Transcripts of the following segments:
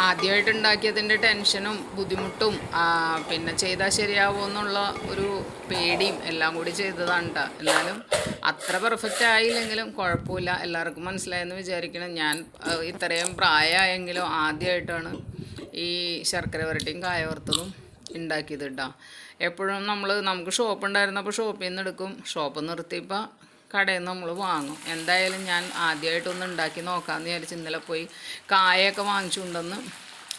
ആദ്യമായിട്ട് ഉണ്ടാക്കിയതിന്റെ ടെൻഷനും ബുദ്ധിമുട്ടും പിന്നെ ചെയ്താൽ ശരിയാവുമോ എന്നുള്ള ഒരു പേടിയും എല്ലാം കൂടി ചെയ്തതാണ് കേട്ടോ എന്നാലും അത്ര പെർഫെക്റ്റ് ആയില്ലെങ്കിലും കുഴപ്പമില്ല. എല്ലാവർക്കും മനസ്സിലായെന്ന് വിചാരിക്കണം ഞാൻ ഇത്രയും പ്രായമായെങ്കിലും ആദ്യമായിട്ടാണ് ഈ ശർക്കര വരട്ടിയും കായ വറുത്തതും ഉണ്ടാക്കിയത് കേട്ടോ എപ്പോഴും നമ്മൾ നമുക്ക് ഷോപ്പ് ഉണ്ടായിരുന്നപ്പോൾ ഷോപ്പിൽ നിന്ന് എടുക്കും. ഷോപ്പ് നിർത്തിയപ്പോൾ കടയിൽ നിന്ന് നമ്മൾ വാങ്ങും. എന്തായാലും ഞാൻ ആദ്യമായിട്ടൊന്ന് ഉണ്ടാക്കി നോക്കാമെന്ന് വിചാരിച്ച് ഇന്നലെ പോയി കായൊക്കെ വാങ്ങിച്ചുകൊണ്ടെന്ന്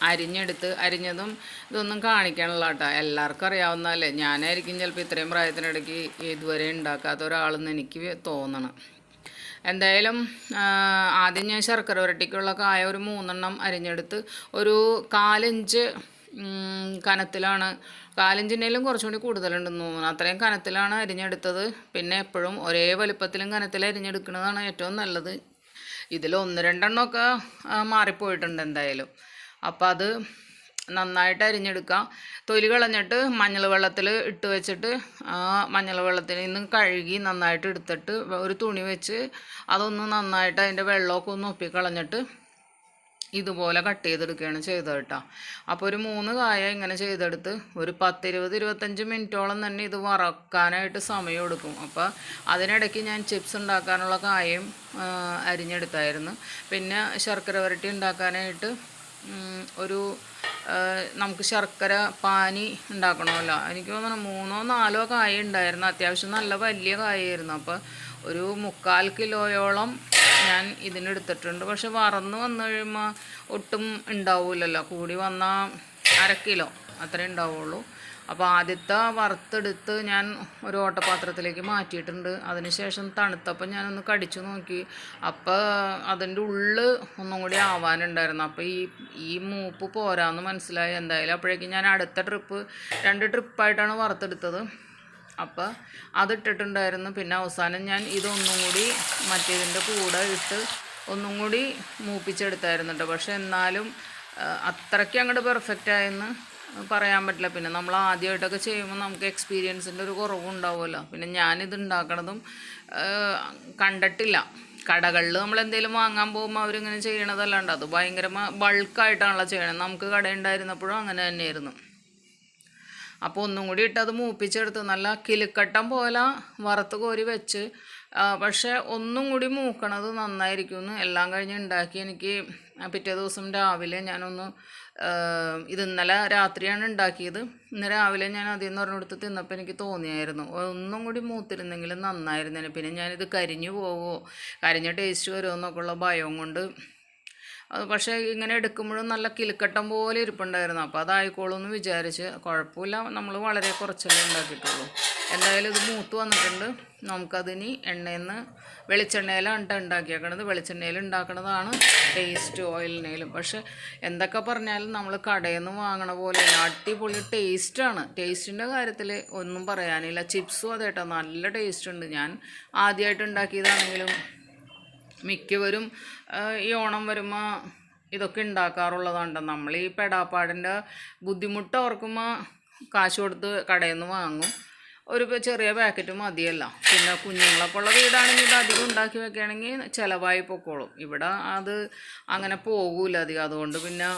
അരിഞ്ഞെടുത്ത് അരിഞ്ഞതും ഇതൊന്നും കാണിക്കാനുള്ള കേട്ടോ. എല്ലാവർക്കും അറിയാവുന്നതല്ലേ. ഞാനായിരിക്കും ചിലപ്പോൾ ഇത്രയും പ്രായത്തിനിടയ്ക്ക് ഇതുവരെ ഉണ്ടാക്കാത്ത ഒരാളെന്ന് എനിക്ക് തോന്നണം. എന്തായാലും ആദ്യം ഞാൻ ശർക്കര വരട്ടിക്കുള്ള കായ ഒരു മൂന്നെണ്ണം അരിഞ്ഞെടുത്ത് ഒരു കാലഞ്ച് കനത്തിലാണ്. കാലിഞ്ചിനേലും കുറച്ചും കൂടി കൂടുതലുണ്ടെന്ന് തോന്നുന്നു. അത്രയും കനത്തിലാണ് അരിഞ്ഞെടുത്തത്. പിന്നെ എപ്പോഴും ഒരേ വലുപ്പത്തിലും കനത്തിൽ അരിഞ്ഞെടുക്കുന്നതാണ് ഏറ്റവും നല്ലത്. ഇതിൽ ഒന്ന് രണ്ടെണ്ണമൊക്കെ മാറിപ്പോയിട്ടുണ്ട് എന്തായാലും. അപ്പോൾ അത് നന്നായിട്ട് അരിഞ്ഞെടുക്കാം. തൊലി കളഞ്ഞിട്ട് മഞ്ഞൾ വെള്ളത്തിൽ ഇട്ട് വെച്ചിട്ട് ആ മഞ്ഞൾ വെള്ളത്തിൽ നിന്ന് കഴുകി നന്നായിട്ട് എടുത്തിട്ട് ഒരു തുണി വെച്ച് അതൊന്ന് നന്നായിട്ട് അതിന്റെ വെള്ളമൊക്കെ ഒന്ന് ഒപ്പി കളഞ്ഞിട്ട് ഇതുപോലെ കട്ട് ചെയ്തെടുക്കുകയാണ് ചെയ്തത് കേട്ടോ. അപ്പോൾ ഒരു മൂന്ന് കായ ഇങ്ങനെ ചെയ്തെടുത്ത് ഒരു പത്തിരുപത് ഇരുപത്തഞ്ച് മിനിറ്റോളം തന്നെ ഇത് വറക്കാനായിട്ട് സമയം എടുക്കും. അപ്പോൾ അതിനിടയ്ക്ക് ഞാൻ ചിപ്സ് ഉണ്ടാക്കാനുള്ള കായയും അരിഞ്ഞെടുത്തായിരുന്നു. പിന്നെ ശർക്കര വരട്ടി ഉണ്ടാക്കാനായിട്ട് ഒരു നമുക്ക് ശർക്കര പാനി ഉണ്ടാക്കണമല്ലോ. എനിക്ക് തോന്നുന്നു മൂന്നോ നാലോ കായ ഉണ്ടായിരുന്നു. അത്യാവശ്യം നല്ല വലിയ കായായിരുന്നു. അപ്പോൾ ഒരു മുക്കാൽ കിലോയോളം ഞാൻ ഇതിനെടുത്തിട്ടുണ്ട്. പക്ഷെ വറന്ന് വന്നു കഴിയുമ്പോൾ ഒട്ടും ഉണ്ടാവില്ലല്ലോ കൂടി വന്നാൽ അര കിലോ അത്രേ ഉണ്ടാവുള്ളൂ. അപ്പോൾ ആദ്യത്തെ വറുത്തെടുത്ത് ഞാൻ ഒരു ഓട്ടപാത്രത്തിലേക്ക് മാറ്റിയിട്ടുണ്ട്. അതിനുശേഷം തണുത്തപ്പോൾ ഞാനൊന്ന് കടിച്ചു നോക്കി. അപ്പോൾ അതിന്റെ ഉള്ള് ഒന്നും കൂടി ആവാനുണ്ടായിരുന്നു. അപ്പോൾ ഈ ഈ മൂപ്പ് പോരാന്ന് മനസ്സിലായി. എന്തായാലും അപ്പോഴേക്കും ഞാൻ അടുത്ത ട്രിപ്പ് രണ്ട് ട്രിപ്പായിട്ടാണ് വറുത്തെടുത്തത്. അപ്പോൾ അതിട്ടിട്ടുണ്ടായിരുന്നു. പിന്നെ അവസാനം ഞാൻ ഇതൊന്നും കൂടി മറ്റേതിന്റെ കൂടെ ഇട്ട് ഒന്നും കൂടി മൂപ്പിച്ചെടുത്തായിരുന്നു കേട്ടോ പക്ഷെ എന്നാലും അത്രയ്ക്ക് അങ്ങോട്ട് പെർഫെക്റ്റ് ആയെന്ന് പറയാൻ പറ്റില്ല. പിന്നെ നമ്മൾ ആദ്യമായിട്ടൊക്കെ ചെയ്യുമ്പോൾ നമുക്ക് എക്സ്പീരിയൻസിന്റെ ഒരു കുറവുണ്ടാവുമല്ലോ. പിന്നെ ഞാനിത് ഉണ്ടാക്കണതും കണ്ടിട്ടില്ല. കടകളിൽ നമ്മൾ എന്തെങ്കിലും വാങ്ങാൻ പോകുമ്പോൾ അവരിങ്ങനെ ചെയ്യണതല്ലാണ്ട് അത് ഭയങ്കര ബൾക്കായിട്ടാണല്ലോ ചെയ്യണത്. നമുക്ക് കട ഉണ്ടായിരുന്നപ്പോഴും അങ്ങനെ തന്നെയായിരുന്നു. അപ്പോൾ ഒന്നും കൂടി ഇട്ടത് മൂപ്പിച്ചെടുത്ത്. നല്ല കിലുക്കട്ടം പോലെ വറുത്ത് കോരി വെച്ച്. പക്ഷേ ഒന്നും കൂടി മൂക്കണത് നന്നായിരിക്കുംന്ന് എല്ലാം കഴിഞ്ഞ് ഉണ്ടാക്കി എനിക്ക് പിറ്റേ ദിവസം രാവിലെ ഞാനൊന്ന് ഇത് ഇന്നലെ രാത്രിയാണ് ഉണ്ടാക്കിയത്. ഇന്ന് രാവിലെ ഞാൻ അതിൽ നിന്ന് ഒരെണ്ണെടുത്ത് തിന്നപ്പോൾ എനിക്ക് തോന്നിയായിരുന്നു. ഒന്നും കൂടി മൂത്തിരുന്നെങ്കിൽ നന്നായിരുന്നേനെ. പിന്നെ ഞാനിത് കരിഞ്ഞു പോവുമോ കരിഞ്ഞ ടേസ്റ്റ് വരുമോ എന്നൊക്കെയുള്ള ഭയം കൊണ്ട് പക്ഷേ ഇങ്ങനെ എടുക്കുമ്പോഴും നല്ല കിലുക്കട്ടം പോലെ ഇരിപ്പുണ്ടായിരുന്നു. അപ്പോൾ അതായിക്കോളും എന്ന് വിചാരിച്ച് കുഴപ്പമില്ല. നമ്മൾ വളരെ കുറച്ചല്ലേ ഉണ്ടാക്കിയിട്ടുള്ളൂ. എന്തായാലും ഇത് മൂത്ത് വന്നിട്ടുണ്ട്. നമുക്കതിനി എണ്ണയിൽ നിന്ന് വെളിച്ചെണ്ണയിലാണ് ഉണ്ടാക്കിയേക്കണത്. വെളിച്ചെണ്ണയിൽ ഉണ്ടാക്കണതാണ് ടേസ്റ്റ് ഓയിലിനേലും പക്ഷെ എന്തൊക്കെ പറഞ്ഞാലും നമ്മൾ കടയിൽ നിന്ന് വാങ്ങണ പോലെ അടിപൊളി ടേസ്റ്റാണ് ടേസ്റ്റിന്റെ കാര്യത്തിൽ ഒന്നും പറയാനില്ല. ചിപ്സും അതേട്ടോ. നല്ല ടേസ്റ്റ് ഉണ്ട്. ഞാൻ ആദ്യമായിട്ട് ഉണ്ടാക്കിയതാണെങ്കിലും മിക്കവരും ഈ ഓണം വരുമ്പോൾ ഇതൊക്കെ ഉണ്ടാക്കാറുള്ളതാണ് നമ്മൾ ഈ പെടാപ്പാടിന്റെ ബുദ്ധിമുട്ട് ഓർക്കുമ്പോൾ കാശ് കൊടുത്ത് കടയിൽ നിന്ന് വാങ്ങും. ഒരു ചെറിയ പാക്കറ്റ് മതിയല്ല. പിന്നെ കുഞ്ഞുങ്ങളൊക്കെ ഉള്ള വീടാണെങ്കിൽ ഇത് അധികം ഉണ്ടാക്കി വെക്കുകയാണെങ്കിൽ ചിലവായി പൊക്കോളും. ഇവിടെ അത് അങ്ങനെ പോകൂല അധികം. അതുകൊണ്ട് പിന്നെ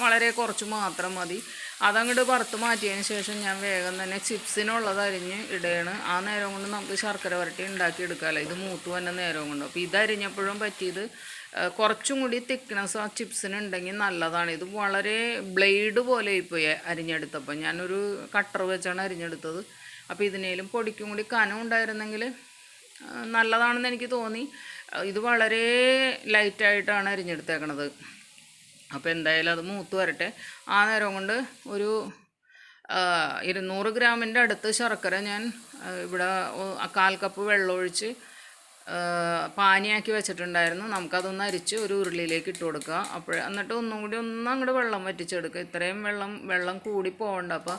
വളരെ കുറച്ച് മാത്രം മതി. അതങ്ങോട്ട് വറുത്ത് മാറ്റിയതിന് ശേഷം ഞാൻ വേഗം തന്നെ ചിപ്സിനുള്ളത് അരിഞ്ഞ് ഇടുകയാണ് ആ നേരം കൊണ്ട് നമുക്ക് ശർക്കര വരട്ടി ഉണ്ടാക്കി എടുക്കാമല്ലോ ഇത് മൂത്ത് വന്ന നേരം കൊണ്ട്. അപ്പോൾ ഇതരിഞ്ഞപ്പോഴും പറ്റിയത് കുറച്ചും കൂടി തിക്നെസ് ആ ചിപ്സിന് ഉണ്ടെങ്കിൽ നല്ലതാണ്. ഇത് വളരെ ബ്ലേഡ് പോലെ പോയി അരിഞ്ഞെടുത്തപ്പോൾ. ഞാനൊരു കട്ടർ വെച്ചാണ് അരിഞ്ഞെടുത്തത്. അപ്പോൾ ഇതിനേലും പൊടിക്കും കൂടി കനം ഉണ്ടായിരുന്നെങ്കിൽ നല്ലതാണെന്ന് എനിക്ക് തോന്നി. ഇത് വളരെ ലൈറ്റായിട്ടാണ് അരിഞ്ഞെടുത്തേക്കണത്. അപ്പോൾ എന്തായാലും അത് മൂത്ത് വരട്ടെ. ആ നേരം കൊണ്ട് ഒരു ഇരുന്നൂറ് ഗ്രാമിന്റെ അടുത്ത് ശർക്കര ഞാൻ ഇവിടെ കാൽ കപ്പ് വെള്ളമൊഴിച്ച് പാനിയാക്കി വെച്ചിട്ടുണ്ടായിരുന്നു. നമുക്കതൊന്ന് അരിച്ച് ഒരു ഉരുളിയിലേക്ക് ഇട്ട് കൊടുക്കുക. അപ്പോൾ എന്നിട്ട് ഒന്നും കൂടി ഒന്ന് അങ്ങോട്ട് വെള്ളം വറ്റിച്ചെടുക്കുക. ഇത്രയും വെള്ളം വെള്ളം കൂടി പോകണ്ട. അപ്പോൾ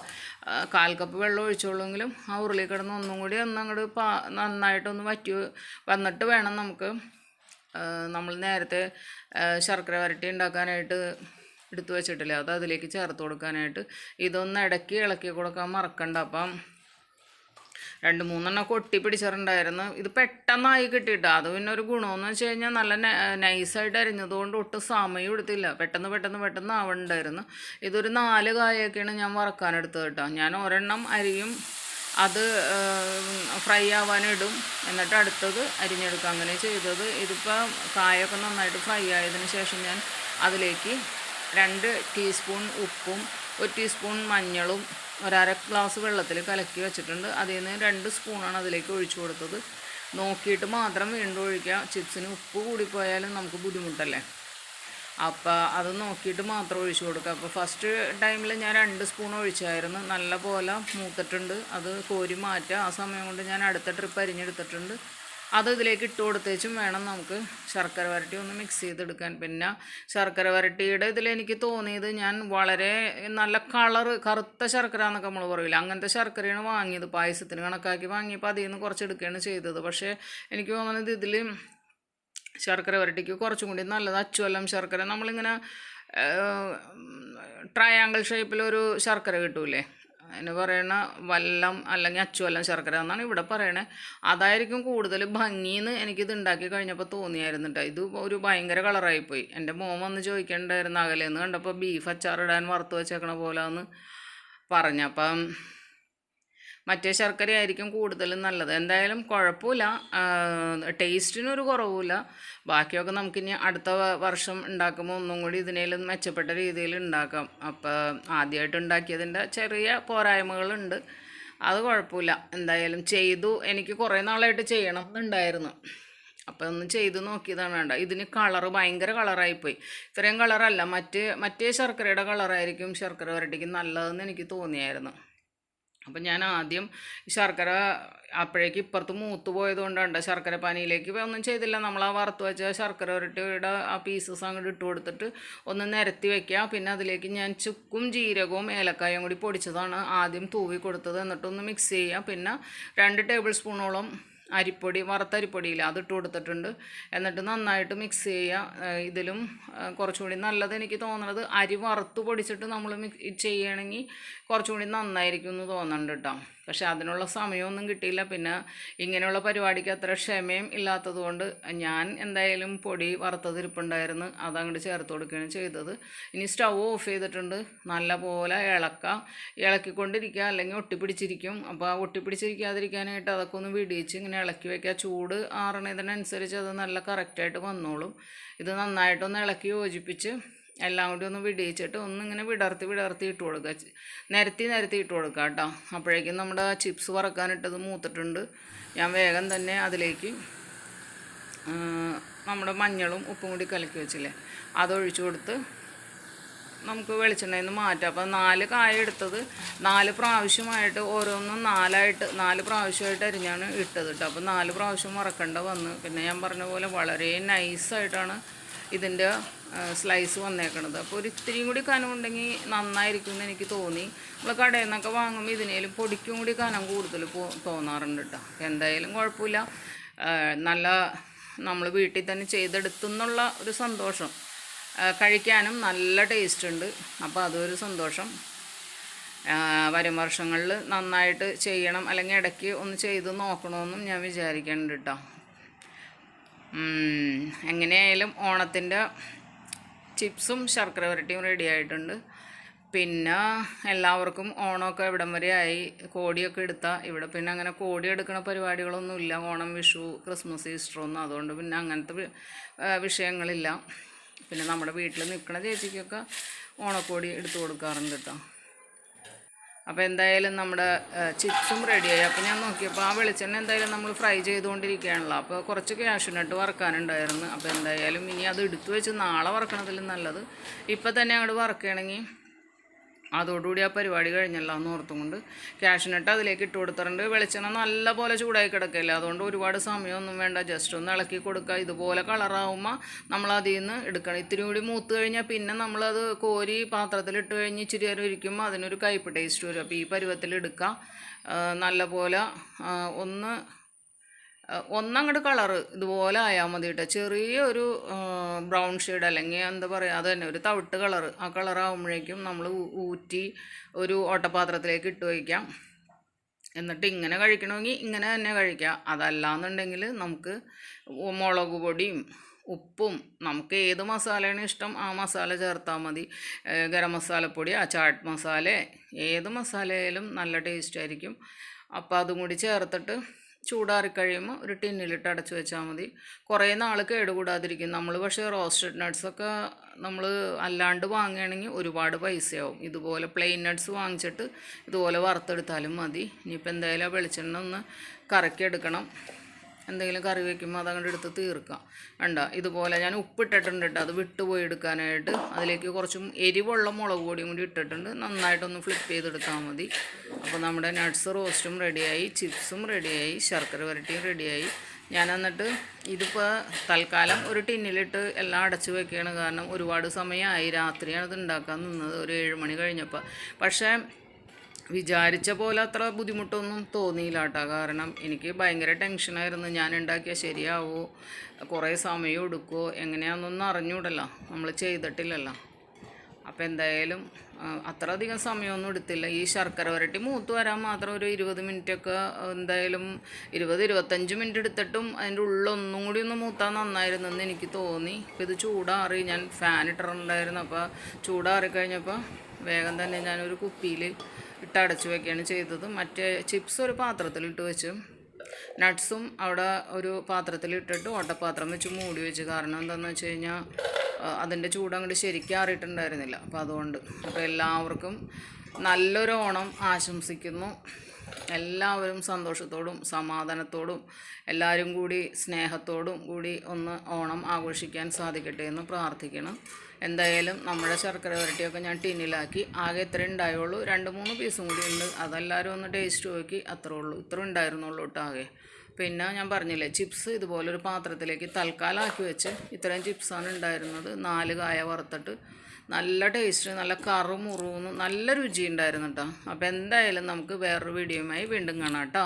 കാൽ കപ്പ് വെള്ളം ഒഴിച്ചോളെങ്കിലും ആ ഉരുളി കിടന്ന് ഒന്നും കൂടി ഒന്ന് അങ്ങോട്ട് പാ നന്നായിട്ടൊന്ന് വറ്റി വന്നിട്ട് വേണം നമുക്ക് നമ്മൾ നേരത്തെ ശർക്കര വരട്ടി ഉണ്ടാക്കാനായിട്ട് എടുത്തു വെച്ചിട്ടില്ലേ? അത് അതിലേക്ക് ചേർത്ത് കൊടുക്കാനായിട്ട്. ഇതൊന്ന് ഇടയ്ക്ക് ഇളക്കി കൊടുക്കാൻ മറക്കണ്ട. അപ്പം രണ്ട് മൂന്നെണ്ണം കൊട്ടി പിടിച്ചിട്ടുണ്ടായിരുന്നു. ഇത് പെട്ടെന്നായി കിട്ടിയിട്ട്. അത് പിന്നെ ഒരു ഗുണമെന്ന് വെച്ച് കഴിഞ്ഞാൽ നല്ല നൈസായിട്ട് അരിഞ്ഞതുകൊണ്ട് ഒട്ടും സമയം എടുത്തില്ല. പെട്ടെന്ന് പെട്ടെന്ന് പെട്ടെന്ന് ആവണ്ടായിരുന്നു. ഇതൊരു നാല് കായൊക്കെയാണ് ഞാൻ വറക്കാനെടുത്തത് കേട്ടോ. ഞാൻ ഒരെണ്ണം അരിയും അത് ഫ്രൈ ആവാനിടും. എന്നിട്ട് അടുത്തത് അരിഞ്ഞെടുക്കുക അങ്ങനെ ചെയ്തത്. ഇതിപ്പോൾ കായൊക്കെ നന്നായിട്ട് ഫ്രൈ ആയതിന് ശേഷം ഞാൻ അതിലേക്ക് രണ്ട് ടീസ്പൂൺ ഉപ്പും ഒരു ടീസ്പൂൺ മഞ്ഞളും ഒരര ഗ്ലാസ് വെള്ളത്തിൽ കലക്കി വെച്ചിട്ടുണ്ട്. അതിൽ നിന്ന് രണ്ട് സ്പൂണാണ് അതിലേക്ക് ഒഴിച്ചു കൊടുത്തത്. നോക്കിയിട്ട് മാത്രം വീണ്ടും ഒഴിക്കുക. ചിപ്സിന് ഉപ്പ് കൂടിപ്പോയാലും നമുക്ക് ബുദ്ധിമുട്ടല്ലേ? അപ്പോൾ അത് നോക്കിയിട്ട് മാത്രം ഒഴിച്ചു കൊടുക്കുക അപ്പോൾ ഫസ്റ്റ് ടൈമിൽ ഞാൻ രണ്ട് സ്പൂൺ ഒഴിച്ചായിരുന്നു. നല്ല പോലെ മൂത്തിട്ടുണ്ട്. അത് കോരി മാറ്റുക ആ സമയം കൊണ്ട് ഞാൻ അടുത്ത ട്രിപ്പ് അരിഞ്ഞെടുത്തിട്ടുണ്ട്. അത് ഇതിലേക്ക് ഇട്ട് കൊടുത്തേച്ചും വേണം നമുക്ക് ശർക്കര വരട്ടി ഒന്ന് മിക്സ് ചെയ്തെടുക്കാൻ. പിന്നെ ശർക്കര വരട്ടിയുടെ ഇതിൽ എനിക്ക് തോന്നിയത് ഞാൻ വളരെ നല്ല കളറ് കറുത്ത ശർക്കര എന്നൊക്കെ നമ്മൾ പറയില്ല അങ്ങനത്തെ ശർക്കരയാണ് വാങ്ങിയത്. പായസത്തിന് കണക്കാക്കി വാങ്ങിയപ്പോൾ അതിൽ നിന്ന് കുറച്ച് എടുക്കുകയാണ് ചെയ്തത്. പക്ഷേ എനിക്ക് തോന്നുന്നത് ഇതിൽ ശർക്കര വരട്ടിക്ക്. കുറച്ചും കൂടി നല്ലത് അച്ചുവല്ലം ശർക്കര. നമ്മളിങ്ങനെ ട്രയാങ്കിൾ ഷേപ്പിലൊരു ശർക്കര കിട്ടൂലേ? അതിന് പറയണ വല്ലം അല്ലെങ്കിൽ അച്ചുവല്ലം ശർക്കര എന്നാണ് ഇവിടെ പറയണേ. അതായിരിക്കും കൂടുതൽ ഭംഗിന്ന് എനിക്കിത് ഉണ്ടാക്കി കഴിഞ്ഞപ്പോൾ തോന്നിയായിരുന്നു കേട്ടോ ഇത് ഒരു ഭയങ്കര കളറായിപ്പോയി. എന്റെ മോൻ വന്ന് ചോദിക്കേണ്ടായിരുന്നു അകലേന്ന് കണ്ടപ്പോൾ ബീഫ് അച്ചാറിടാൻ വറുത്ത് വെച്ചേക്കണ പോലെ എന്ന് പറഞ്ഞപ്പം മറ്റേ ശർക്കര ആയിരിക്കും കൂടുതലും നല്ലത്. എന്തായാലും കുഴപ്പമില്ല. ടേസ്റ്റിനൊരു കുറവുമില്ല. ബാക്കിയൊക്കെ നമുക്കിനി അടുത്ത വർഷം ഉണ്ടാക്കുമ്പോൾ ഒന്നും കൂടി ഇതിനേലും മെച്ചപ്പെട്ട രീതിയിൽ ഉണ്ടാക്കാം. അപ്പോൾ ആദ്യമായിട്ട് ഉണ്ടാക്കിയതിന്റെ ചെറിയ പോരായ്മകളുണ്ട്. അത് കുഴപ്പമില്ല. എന്തായാലും ചെയ്തു. എനിക്ക് കുറേ നാളായിട്ട് ചെയ്യണം എന്നുണ്ടായിരുന്നു. അപ്പോൾ ഒന്ന് ചെയ്ത് നോക്കിയതാണ് വേണ്ട ഇതിന് കളറ് ഭയങ്കര കളറായിപ്പോയി. ഇത്രയും കളറല്ല. മറ്റ് മറ്റേ ശർക്കരയുടെ കളറായിരിക്കും ശർക്കര വരട്ടിക്ക് നല്ലതെന്ന് എനിക്ക് തോന്നിയായിരുന്നു. അപ്പം ഞാൻ ആദ്യം ശർക്കര അപ്പോഴേക്ക് ഇപ്പുറത്ത് മൂത്ത് പോയത് കൊണ്ടാണ് ശർക്കര പാനിയിലേക്ക് ഒന്നും ചെയ്തില്ല. നമ്മൾ ആ വറുത്ത് വെച്ച ശർക്കര ഉരുട്ടിയുടെ ആ പീസസ് അങ്ങോട്ട് ഇട്ട് കൊടുത്തിട്ട് ഒന്ന് നിരത്തി വെക്കുക പിന്നെ അതിലേക്ക് ഞാൻ ചുക്കും ജീരകവും ഏലക്കായും കൂടി പൊടിച്ചതാണ് ആദ്യം തൂവി കൊടുത്തത്. എന്നിട്ടൊന്ന് മിക്സ് ചെയ്യുക പിന്നെ രണ്ട് ടേബിൾ സ്പൂണോളം അരിപ്പൊടി വറുത്ത അരിപ്പൊടിയില്ല അതിട്ട് കൊടുത്തിട്ടുണ്ട്. എന്നിട്ട് നന്നായിട്ട് മിക്സ് ചെയ്യുക ഇതിലും കുറച്ചുകൂടി നല്ലത് എനിക്ക് തോന്നുന്നത് അരി വറുത്ത് പൊടിച്ചിട്ട് നമ്മൾ മിക് ചെയ്യണമെങ്കിൽ കുറച്ചുകൂടി നന്നായിരിക്കും എന്ന് തോന്നുന്നുണ്ട് കേട്ടോ പക്ഷെ അതിനുള്ള സമയമൊന്നും കിട്ടിയില്ല. പിന്നെ ഇങ്ങനെയുള്ള പരിപാടിക്ക് അത്ര ക്ഷമയും ഇല്ലാത്തത് കൊണ്ട് ഞാൻ എന്തായാലും പൊടി വറുത്തതിരിപ്പുണ്ടായിരുന്നു അതങ്ങോട്ട് ചേർത്ത് കൊടുക്കുകയാണ് ചെയ്തത്. ഇനി സ്റ്റൗ ഓഫ് ചെയ്തിട്ടുണ്ട്. നല്ല പോലെ ഇളക്കുക ഇളക്കിക്കൊണ്ടിരിക്കുക. അല്ലെങ്കിൽ ഒട്ടിപ്പിടിച്ചിരിക്കും. അപ്പോൾ ആ ഒട്ടിപ്പിടിച്ചിരിക്കാതിരിക്കാനായിട്ട് അതൊക്കെ ഒന്ന് വിടിയിച്ച് ഇങ്ങനെ ഇളക്കി വയ്ക്കുക. ചൂട് ആറണതിനനുസരിച്ച് അത് നല്ല കറക്റ്റായിട്ട് വന്നോളും. ഇത് നന്നായിട്ടൊന്ന് ഇളക്കി യോജിപ്പിച്ച് എല്ലാം കൂടി ഒന്ന് വിടിയിച്ചിട്ട് ഒന്നിങ്ങനെ വിടർത്തി വിടർത്തി ഇട്ട് കൊടുക്കുക. നിരത്തി നിരത്തി ഇട്ട് കൊടുക്കുക കേട്ടോ. അപ്പോഴേക്കും നമ്മുടെ ചിപ്സ് വറക്കാനിട്ടത് മൂത്തിട്ടുണ്ട്. ഞാൻ വേഗം തന്നെ അതിലേക്ക് നമ്മുടെ മഞ്ഞളും ഉപ്പും കൂടി കലക്കി വെച്ചില്ലേ അതൊഴിച്ചു കൊടുത്ത് നമുക്ക് വെളിച്ചെണ്ണയിൽ നിന്ന് മാറ്റാം. അപ്പോൾ നാല് കായ എടുത്തത് നാല് പ്രാവശ്യമായിട്ട് ഓരോന്നും നാലായിട്ട് നാല് പ്രാവശ്യമായിട്ട് അരിഞ്ഞാണ് ഇട്ടത് കേട്ടോ. അപ്പോൾ നാല് പ്രാവശ്യം മറക്കണ്ട വന്ന്. പിന്നെ ഞാൻ പറഞ്ഞ പോലെ വളരെ നൈസായിട്ടാണ് ഇതിന്റെ സ്ലൈസ് വന്നേക്കണത്. അപ്പോൾ ഒരു ഇത്തിരിയും കൂടി കനമുണ്ടെങ്കിൽ നന്നായിരിക്കും എന്ന് എനിക്ക് തോന്നി. നമ്മൾ കടയിൽ നിന്നൊക്കെ വാങ്ങുമ്പോൾ ഇതിനേലും പൊടിക്കും കൂടി കനം കൂടുതൽ തോന്നാറുണ്ട് കേട്ടോ എന്തായാലും കുഴപ്പമില്ല നല്ല നമ്മൾ വീട്ടിൽ തന്നെ ചെയ്തെടുത്തുന്നുള്ള ഒരു സന്തോഷം. കഴിക്കാനും നല്ല ടേസ്റ്റ് ഉണ്ട്. അപ്പോൾ അതൊരു സന്തോഷം. വരും വർഷങ്ങളിൽ നന്നായിട്ട് ചെയ്യണം. അല്ലെങ്കിൽ ഇടയ്ക്ക് ഒന്ന് ചെയ്ത് നോക്കണമെന്നും ഞാൻ വിചാരിക്കുന്നുണ്ട് കേട്ടോ എങ്ങനെയായാലും ഓണത്തിന്റെ ചിപ്സും ശർക്കര വരട്ടിയും റെഡി ആയിട്ടുണ്ട്. പിന്നെ എല്ലാവർക്കും ഓണമൊക്കെ ഇവിടം വരെ ആയി. കോടിയൊക്കെ എടുത്താൽ ഇവിടെ പിന്നെ അങ്ങനെ കോടി എടുക്കുന്ന പരിപാടികളൊന്നുമില്ല ഓണം വിഷു ക്രിസ്മസ് ഈസ്റ്റർ ഒന്നും. അതുകൊണ്ട് പിന്നെ അങ്ങനത്തെ വിഷയങ്ങളില്ല. പിന്നെ നമ്മുടെ വീട്ടിൽ നിൽക്കുന്ന ചേച്ചിക്കൊക്കെ ഓണക്കോടി എടുത്തു കൊടുക്കാറുണ്ട് കേട്ടോ. അപ്പോൾ എന്തായാലും നമ്മുടെ ചിപ്സും റെഡിയായി അപ്പോൾ ഞാൻ നോക്കിയപ്പോൾ ആ വെളിച്ചെണ്ണ എന്തായാലും നമ്മൾ ഫ്രൈ ചെയ്തുകൊണ്ടിരിക്കുകയാണല്ലോ. അപ്പോൾ കുറച്ച് ക്യാഷ്യൂനട്ട് വറക്കാനുണ്ടായിരുന്നു. അപ്പോൾ എന്തായാലും ഇനി അത് എടുത്തു വെച്ച് നാളെ വറക്കണതിലും നല്ലത്. ഇപ്പോൾ തന്നെ അങ്ങോട്ട് വറക്കുകയാണെങ്കിൽ അതോടുകൂടി ആ പരിപാടി കഴിഞ്ഞല്ല എന്ന് ഓർത്തുകൊണ്ട് ക്യാഷിനിട്ട് അതിലേക്ക് ഇട്ട് കൊടുത്തിട്ടുണ്ട്. വെളിച്ചെണ്ണ നല്ല പോലെ ചൂടായി കിടക്കില്ല? അതുകൊണ്ട് ഒരുപാട് സമയമൊന്നും വേണ്ട. ജസ്റ്റ് ഒന്ന് ഇളക്കി കൊടുക്കുക ഇതുപോലെ കളറാവുമ്പോൾ നമ്മൾ അതിൽ നിന്ന് എടുക്കണം. ഇത്തിരി കൂടി മൂത്ത് കഴിഞ്ഞാൽ പിന്നെ നമ്മളത് കോരി പാത്രത്തിലിട്ട് കഴിഞ്ഞ് ഇച്ചിരി നേരം ഇരിക്കുമ്പോൾ അതിനൊരു കയ്പ് ടേസ്റ്റ് വരും. അപ്പോൾ ഈ പരുവത്തിൽ നല്ല പോലെ ഒന്ന് ഒന്നങ്ങോട്ട് കളറ് ഇതുപോലെ ആയാൽ മതി കേട്ടോ ചെറിയൊരു ബ്രൗൺ ഷെയ്ഡ് അല്ലെങ്കിൽ എന്താ പറയുക അത് തന്നെ ഒരു തവിട്ട് കളറ് ആ കളറാകുമ്പോഴേക്കും നമ്മൾ ഊറ്റി ഒരു ഓട്ടപാത്രത്തിലേക്ക് ഇട്ട് വയ്ക്കാം എന്നിട്ട് ഇങ്ങനെ കഴിക്കണമെങ്കിൽ ഇങ്ങനെ തന്നെ കഴിക്കാം. അതല്ലാന്നുണ്ടെങ്കിൽ നമുക്ക് മുളക് പൊടിയും ഉപ്പും നമുക്ക് ഏത് മസാലയാണ് ഇഷ്ടം ആ മസാല ചേർത്താൽ മതി. ഗരം മസാലപ്പൊടി ആ ചാട്ട് മസാല ഏത് മസാലയായാലും നല്ല ടേസ്റ്റ് ആയിരിക്കും. അപ്പോൾ അതും കൂടി ചേർത്തിട്ട് ചൂടാറി കഴിയുമ്പോൾ ഒരു ടിന്നിലിട്ട് അടച്ചു വെച്ചാൽ മതി. കുറേ നാൾ കേടുകൂടാതിരിക്കും. നമ്മൾ പക്ഷേ റോസ്റ്റഡ് നട്ട്സൊക്കെ നമ്മൾ അല്ലാണ്ട് വാങ്ങുകയാണെങ്കിൽ ഒരുപാട് പൈസയാവും. ഇതുപോലെ പ്ലെയിൻ നട്ട്സ് വാങ്ങിച്ചിട്ട് ഇതുപോലെ വറുത്തെടുത്താലും മതി. ഇനിയിപ്പോൾ എന്തായാലും വെളിച്ചെണ്ണ ഒന്ന് കറക്കിയെടുക്കണം. എന്തെങ്കിലും കറി വയ്ക്കുമ്പോൾ അതങ്ങോട്ട് എടുത്ത് തീർക്കാം. വേണ്ട ഇതുപോലെ ഞാൻ ഉപ്പിട്ടിട്ടുണ്ട് കേട്ടോ അത് വിട്ടുപോയി എടുക്കാനായിട്ട്. അതിലേക്ക് കുറച്ചും എരിവുള്ള മുളക് പൊടിയും കൂടി ഇട്ടിട്ടുണ്ട്. നന്നായിട്ടൊന്ന് ഫ്ലിപ്പ് ചെയ്തെടുത്താൽ മതി. അപ്പോൾ നമ്മുടെ നട്ട്സ് റോസ്റ്റും റെഡിയായി ചിപ്സും റെഡിയായി ശർക്കര വരട്ടിയും റെഡിയായി ഞാൻ എന്നിട്ട് ഇതിപ്പോൾ തൽക്കാലം ഒരു ടിന്നിലിട്ട് എല്ലാം അടച്ചു വെക്കുകയാണ് കാരണം ഒരുപാട് സമയമായി രാത്രിയാണ് ഇത് ഉണ്ടാക്കാൻ നിന്നത്. ഒരു ഏഴ് മണി കഴിഞ്ഞപ്പോൾ പക്ഷേ വിചാരിച്ച പോലെ അത്ര ബുദ്ധിമുട്ടൊന്നും തോന്നിയില്ല കേട്ടോ കാരണം എനിക്ക് ഭയങ്കര ടെൻഷനായിരുന്നു. ഞാൻ ഉണ്ടാക്കിയാൽ ശരിയാവോ? കുറേ സമയം എടുക്കുമോ എങ്ങനെയാണെന്നൊന്നും അറിഞ്ഞൂടല്ലോ. നമ്മൾ ചെയ്തിട്ടില്ലല്ലോ. അപ്പോൾ എന്തായാലും അത്ര അധികം സമയമൊന്നും എടുത്തില്ല. ഈ ശർക്കര വരട്ടി മൂത്ത് വരാൻ മാത്രം ഒരു ഇരുപത് മിനിറ്റൊക്കെ എന്തായാലും ഇരുപത് ഇരുപത്തഞ്ച് മിനിറ്റ് എടുത്തിട്ടും അതിന്റെ ഉള്ളൊന്നും കൂടി ഒന്ന് മൂത്താൽ നന്നായിരുന്നു എന്ന് എനിക്ക് തോന്നി. അപ്പോൾ ഇത് ചൂടാറി ഞാൻ ഫാൻ ഇട്ടിട്ടുണ്ടായിരുന്നു. അപ്പോൾ ചൂടാറി കഴിഞ്ഞപ്പോൾ വേഗം തന്നെ ഞാനൊരു കുപ്പിയിൽ ഇട്ടടച്ച് വയ്ക്കുകയാണ് ചെയ്തത്. മറ്റേ ചിപ്സ് ഒരു പാത്രത്തിലിട്ട് വെച്ച് നട്ട്സും അവിടെ ഒരു പാത്രത്തിൽ ഇട്ടിട്ട് ഓട്ടപാത്രം വെച്ച് മൂടി വെച്ച്. കാരണം എന്താണെന്ന് വെച്ച് കഴിഞ്ഞാൽ അതിന്റെ ചൂട് അങ്ങോട്ട് ശരിക്കും അറിയിട്ടുണ്ടായിരുന്നില്ല അപ്പോൾ അതുകൊണ്ട്. അപ്പോൾ എല്ലാവർക്കും നല്ലൊരു ഓണം ആശംസിക്കുന്നു. എല്ലാവരും സന്തോഷത്തോടും സമാധാനത്തോടും എല്ലാവരും കൂടി സ്നേഹത്തോടും കൂടി ഒന്ന് ഓണം ആഘോഷിക്കാൻ സാധിക്കട്ടെ എന്ന് പ്രാർത്ഥിക്കണം. എന്തായാലും നമ്മുടെ ശർക്കര വരട്ടിയൊക്കെ ഞാൻ ടിന്നിലാക്കി. ആകെ ഇത്ര ഉണ്ടായുള്ളൂ. രണ്ട് മൂന്ന് പീസും കൂടി ഉണ്ട്. അതെല്ലാവരും ഒന്ന് ടേസ്റ്റ് നോക്കി. അത്രേ ഉള്ളൂ. ഇത്ര ഉണ്ടായിരുന്നുള്ളൂ കേട്ടോ ആകെ. പിന്നെ ഞാൻ പറഞ്ഞില്ലേ ചിപ്സ് ഇതുപോലൊരു പാത്രത്തിലേക്ക് തൽക്കാലം ആക്കി വെച്ച് ഇത്രയും ചിപ്സാണ് ഉണ്ടായിരുന്നത്. നാല് കായ വറുത്തിട്ട് നല്ല ടേസ്റ്റ് നല്ല കറു മുറുന്ന് നല്ല രുചി ഉണ്ടായിരുന്നു കേട്ടോ. അപ്പോൾ എന്തായാലും നമുക്ക് വേറൊരു വീഡിയോയുമായി വീണ്ടും കാണാം കേട്ടോ.